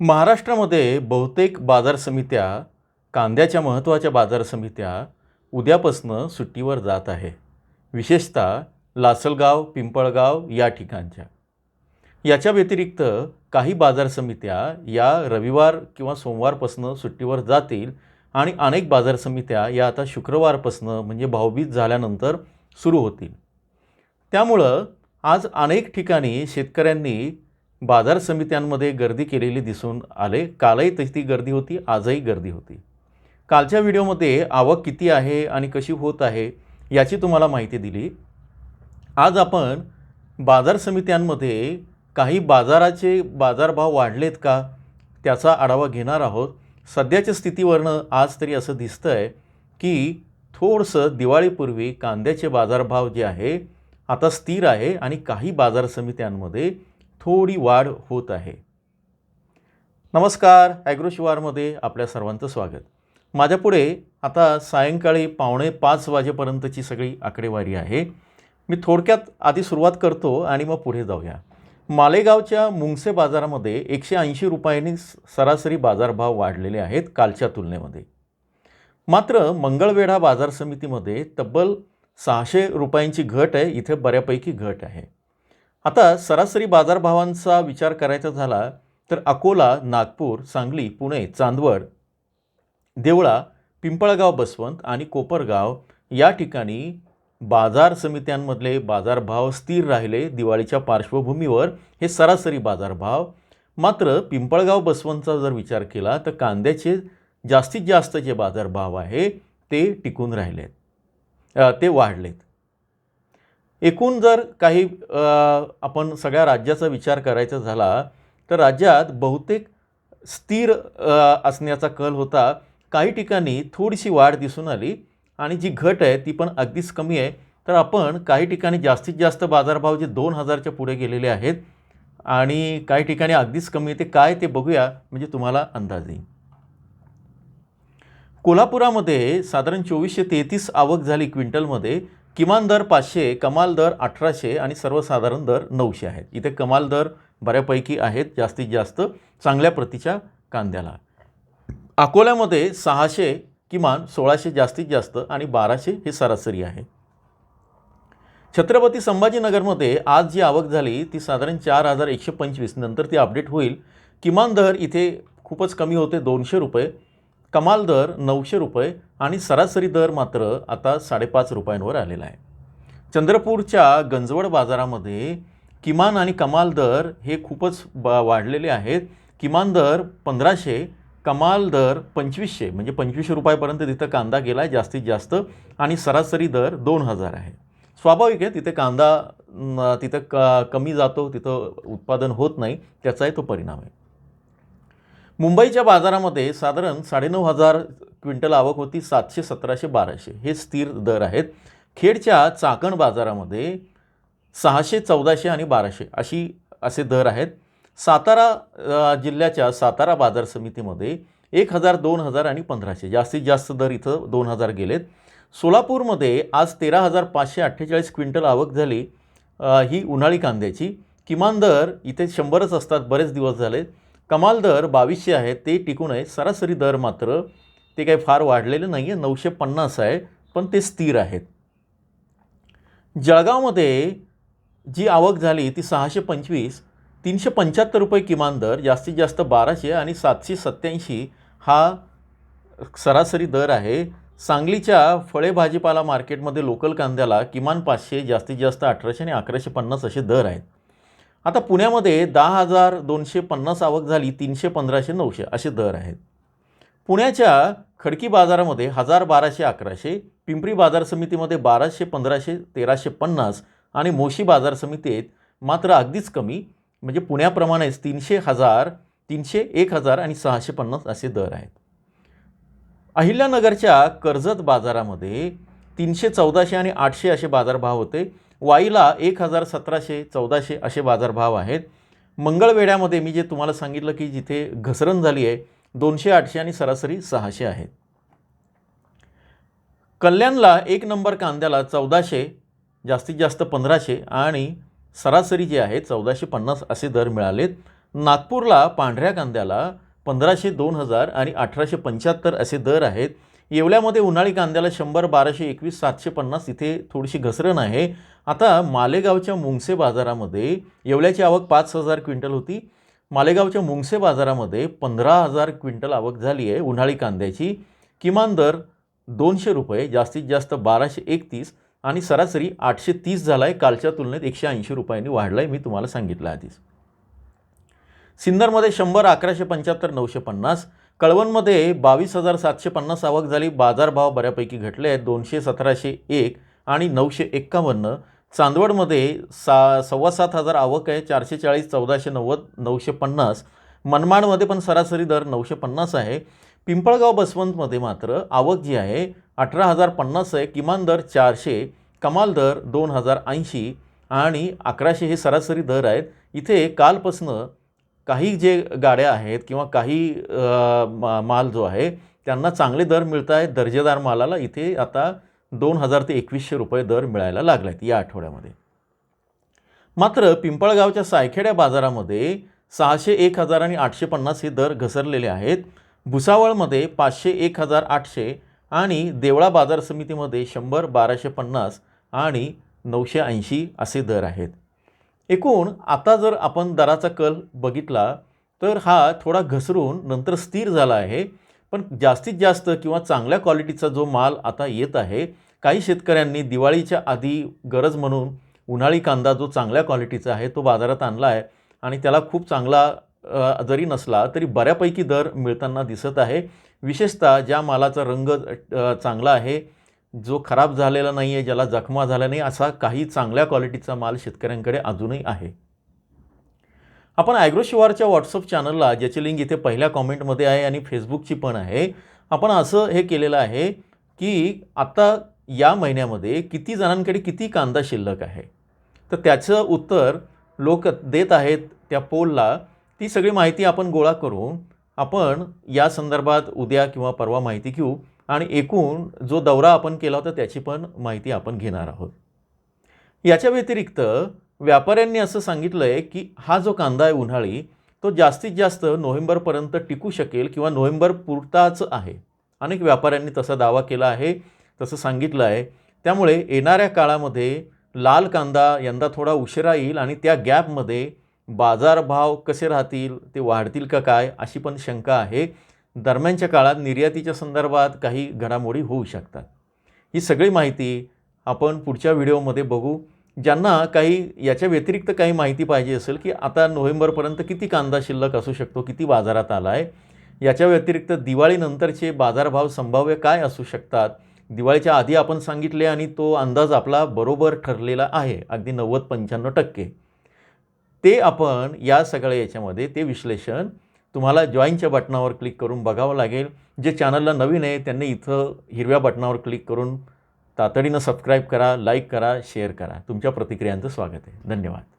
महाराष्ट्रामध्ये बहुतेक बाजार समित्या कांद्याच्या महत्त्वाच्या बाजार समित्या उद्यापासनं सुट्टीवर जात आहे. विशेषतः लासलगाव पिंपळगाव या ठिकाणच्या. याच्या व्यतिरिक्त काही बाजार समित्या या रविवार किंवा सोमवारपासनं सुट्टीवर जातील आणि अनेक बाजार समित्या या आता शुक्रवारपासनं म्हणजे भाऊबीज झाल्यानंतर सुरू होतील. त्यामुळं आज अनेक ठिकाणी शेतकऱ्यांनी बाजार समित्यांमध्ये गर्दी केलेली दिसून आले. कालही तशी गर्दी होती आजही गर्दी होती. कालच्या व्हिडिओमध्ये आवक किती आहे आणि कशी होत आहे याची तुम्हाला माहिती दिली. आज आपण बाजार समित्यांमध्ये काही बाजाराचे बाजारभाव वाढलेत का त्याचा आढावा घेणार आहोत. सध्याच्या स्थितीवरनं आज तरी असं दिसतं आहे की थोडंसं दिवाळीपूर्वी कांद्याचे बाजारभाव जे आहे आता स्थिर आहे आणि काही बाजार समित्यांमध्ये थोडी वाढ होत आहे. नमस्कार ॲग्रोशिवारमध्ये आपल्या सर्वांचं स्वागत. माझ्यापुढे आता सायंकाळी पावणे पाच वाजेपर्यंतची सगळी आकडेवारी आहे. मी थोडक्यात आधी सुरुवात करतो आणि मग पुढे जाऊया. मालेगावच्या मुंगसे बाजारामध्ये एकशे ऐंशी रुपयांनी सरासरी बाजारभाव वाढलेले आहेत कालच्या तुलनेमध्ये. मात्र मंगळवेढा बाजार समितीमध्ये तब्बल सहाशे रुपयांची घट आहे इथे बऱ्यापैकी घट आहे. आता सरासरी बाजारभावांचा विचार करायचा झाला तर अकोला नागपूर सांगली पुणे चांदवड देवळा पिंपळगाव बसवंत आणि कोपरगाव या ठिकाणी बाजार समित्यांमधले बाजारभाव स्थिर राहिले दिवाळीच्या पार्श्वभूमीवर. हे सरासरी बाजारभाव. मात्र पिंपळगाव बसवंतचा जर विचार केला तर कांद्याचे जास्तीत जास्त जे बाजारभाव आहे ते टिकून राहिलेत. ते वाढलेत. एकूण जर काही आपण सगळ्या राज्याचा विचार करायचा झाला तर राज्यात बहुतेक स्थिर असण्याचा कल होता. काही ठिकाणी थोडीशी वाढ दिसून आली आणि जी घट आहे ती पण अगदीच कमी आहे. तर आपण काही ठिकाणी जास्तीत जास्त बाजारभाव जे दोन हजारच्या पुढे गेलेले आहेत आणि काही ठिकाणी अगदीच कमी आहे ते काय ते बघूया. म्हणजे तुम्हाला अंदाज येईल. कोल्हापुरामध्ये साधारण चोवीसशे तेहतीस आवक झाली क्विंटलमध्ये. किमान दर पाचशे कमाल दर अठराशे आणि सर्वसाधारण दर नऊशे आहेत. इथे कमाल दर बऱ्यापैकी आहेत जास्तीत जास्त चांगल्या प्रतीच्या कांद्याला. अकोल्यामध्ये सहाशे किमान सोळाशे जास्तीत जास्त आणि बाराशे हे सरासरी आहे. छत्रपती संभाजीनगरमध्ये आज जी आवक झाली ती साधारण चार हजार एकशे पंचवीस. नंतर ती अपडेट होईल. किमान दर इथे खूपच कमी होते दोनशे रुपये. कमाल दर नऊशे रुपये आणि सरासरी दर मात्र आता साडेपाच रुपयांवर आलेला आहे. चंद्रपूरच्या गंजवड बाजारामध्ये किमान आणि कमाल दर हे खूपच ब वाढलेले आहेत. किमान दर पंधराशे कमाल दर पंचवीसशे म्हणजे पंचवीसशे रुपयापर्यंत तिथं कांदा गेला आहे जास्तीत जास्त आणि सरासरी दर दोन हजार आहे. स्वाभाविक आहे तिथे कांदा तिथं क कमी जातो तिथं उत्पादन होत नाही त्याचाही तो परिणाम आहे. मुंबईच्या बाजारामध्ये साधारण साडेनऊ हजार क्विंटल आवक होती सातशे सतराशे बाराशे. हे स्थिर दर आहेत. खेडच्या चाकण बाजारामध्ये सहाशे चौदाशे आणि बाराशे अशी असे दर आहेत. सातारा जिल्ह्याच्या सातारा बाजार समितीमध्ये एक हजार दोन हजार आणि पंधराशे. जास्तीत जास्त दर इथं दोन हजार गेलेत. सोलापूरमध्ये आज तेरा हजार पाचशे अठ्ठेचाळीस क्विंटल आवक झाली ही उन्हाळी कांद्याची. किमान दर इथे शंभरच असतात बरेच दिवस झाले कमाल दर बावीसशे आहे ते टिकून आहे. सरासरी दर मात्र ते काही फार वाढलेले नाही आहे नऊशे पन्नास आहे पण ते स्थिर आहेत. जळगावमध्ये जी आवक झाली ती सहाशे पंचवीस तीनशे पंच्याहत्तर रुपये किमान दर जास्तीत जास्त बाराशे आणि सातशे सत्याऐंशी हा सरासरी दर आहे. सांगलीच्या फळे भाजीपाला मार्केटमध्ये लोकल कांद्याला किमान पाचशे जास्तीत जास्त अठराशे आणि अकराशे पन्नास असे दर आहेत. आता पुण्यामध्ये दहा हजार दोनशे पन्नास आवक झाली तीनशे पंधराशे नऊशे असे दर आहेत. पुण्याच्या खडकी बाजारामध्ये हजार बाराशे अकराशे पिंपरी बाजार समितीमध्ये बाराशे पंधराशे तेराशे पन्नास आणि मोशी बाजार समितीत मात्र अगदीच कमी म्हणजे पुण्याप्रमाणेच तीनशे हजार तीनशे एक हजार आणि सहाशे पन्नास असे दर आहेत. अहिल्यानगरच्या कर्जत बाजारामध्ये तीनशे चौदाशे आणि आठशे असे बाजारभाव होते. वाईला एक हजार सतराशे चौदाशे असे बाजारभाव आहेत. मंगळवेढ्यामध्ये मी जे तुम्हाला सांगितलं की जिथे घसरण झाली आहे दोनशे आठशे आणि सरासरी सहाशे आहेत. कल्याणला एक नंबर कांद्याला चौदाशे जास्तीत जास्त पंधराशे आणि सरासरी जे आहे चौदाशे पन्नास असे दर मिळालेत. नागपूरला पांढऱ्या कांद्याला पंधराशे दोन हजार आणि अठराशे पंच्याहत्तर असे दर आहेत. येवल्यामध्ये उन्हाळी कांद्याला शंभर बाराशे एकवीस सातशे पन्नास इथे थोडीशी घसरण आहे. आता मालेगावच्या मुंगसे बाजारामध्ये येवल्याची आवक पाच हजार क्विंटल होती. मालेगावच्या मुंगसे बाजारामध्ये पंधरा हजार क्विंटल आवक झाली आहे उन्हाळी कांद्याची. किमान दर दोनशे रुपये जास्तीत जास्त बाराशे एकतीस आणि सरासरी आठशे तीस झाला आहे कालच्या तुलनेत एकशे ऐंशी रुपयांनी वाढला आहे मी तुम्हाला सांगितलं आधीच. सिन्नरमध्ये शंभर अकराशे पंच्याहत्तर नऊशे पन्नास. कळवणमध्ये बावीस हजार सातशे पन्नास आवक झाली. बाजारभाव बऱ्यापैकी घटले आहेत. दोनशे सतराशे एक आणि नऊशे एक्कावन्न. चांदवडमध्ये सा सव्वा सात हजार आवक आहे चारशे चाळीस चौदाशे नव्वद नऊशे पन्नास. मनमाडमध्ये पण सरासरी दर नऊशे पन्नास आहे. पिंपळगाव बसवंतमध्ये मात्र आवक जी आहे अठरा हजार पन्नास आहे. किमान दर चारशे कमाल दर दोन हजार ऐंशी आणि अकराशे हे सरासरी दर आहेत. इथे कालपासनं काही जे गाड्या आहेत किंवा काही मा माल जो आहे त्यांना चांगले दर मिळत आहेत दर्जेदार मालाला. इथे आता दोन हजार ते एकवीसशे रुपये दर मिळायला लागले आहेत या आठवड्यामध्ये. मात्र पिंपळगावच्या सायखेड्या बाजारामध्ये सहाशे एक हजार आणि आठशे पन्नास हे दर घसरलेले आहेत. भुसावळमध्ये पाचशे एक हजार आठशे आणि देवळा बाजार समितीमध्ये शंभर बाराशे पन्नास आणि नऊशे ऐंशी असे दर आहेत. एकूण आता जर आपण दराचा कल बघितला तर हा थोडा घसरून नंतर स्थिर झाला आहे. पण जास्तीत जास्त किंवा चांगल्या क्वालिटीचा जो माल आता येत आहे काही शेतकऱ्यांनी दिवाळीच्या आधी गरज म्हणून उन्हाळी कांदा जो चांगल्या क्वालिटीचा आहे तो बाजारात आणला आहे आणि त्याला खूप चांगला जरी नसला तरी बऱ्यापैकी दर मिळताना दिसत आहे. विशेषतः ज्या मालाचा रंग चांगला आहे जो खराब झालेला नाही आहे ज्याला जखमा झाला नाही असा काही चांगल्या क्वालिटीचा माल शेतकऱ्यांकडे अजूनही आहे. आपण ॲग्रोशिवारच्या व्हॉट्सअप चॅनलला ज्याची लिंक इथे पहिल्या कॉमेंटमध्ये आहे आणि फेसबुकची पण आहे आपण असं हे केलेलं आहे की आत्ता या महिन्यामध्ये किती जणांकडे किती कांदा शिल्लक आहे? तर त्याचं उत्तर लोक देत आहेत त्या पोलला. ती सगळी माहिती आपण गोळा करून आपण या संदर्भात उद्या किंवा परवा माहिती घेऊ आणि एकूण जो दौरा आपण केला होता त्याची पण माहिती आपण घेणार आहोत. याच्या व्यतिरिक्त व्यापाऱ्यांनी असं सांगितलं आहे की हा जो कांदा आहे उन्हाळी तो जास्तीत जास्त नोव्हेंबरपर्यंत टिकू शकेल किंवा नोव्हेंबर पुरताच आहे. अनेक व्यापाऱ्यांनी तसा दावा केला आहे तसं सांगितलं आहे. त्यामुळे येणाऱ्या काळामध्ये लाल कांदा यंदा थोडा उशिरा येईल आणि त्या गॅपमध्ये बाजारभाव कसे राहतील ते वाढतील का काय अशी पण शंका आहे. दरम्यानच्या काळात निर्यातीच्या संदर्भात काही घडामोडी होऊ शकतात. ही सगळी माहिती आपण पुढच्या व्हिडिओमध्ये बघू. ज्यांना काही याच्या व्यतिरिक्त काही माहिती पाहिजे असेल की आता नोव्हेंबरपर्यंत किती कांदा शिल्लक असू शकतो किती बाजारात आला आहे याच्या व्यतिरिक्त दिवाळीनंतरचे बाजारभाव संभाव्य काय असू शकतात? दिवाळीच्या आधी आपण सांगितले आणि तो अंदाज आपला बरोबर ठरलेला आहे अगदी नव्वद पंच्याण्णव टक्के. ते आपण या सगळ्या याच्यामध्ये ते विश्लेषण तुम्हाला जॉईनच्या बटनावर क्लिक करून बघावं लागेल. जे चॅनलला नवीन आहे त्यांनी इथं हिरव्या बटनावर क्लिक करून तातडीनं सबस्क्राईब करा लाईक करा शेअर करा. तुमच्या प्रतिक्रियांचं स्वागत आहे. धन्यवाद.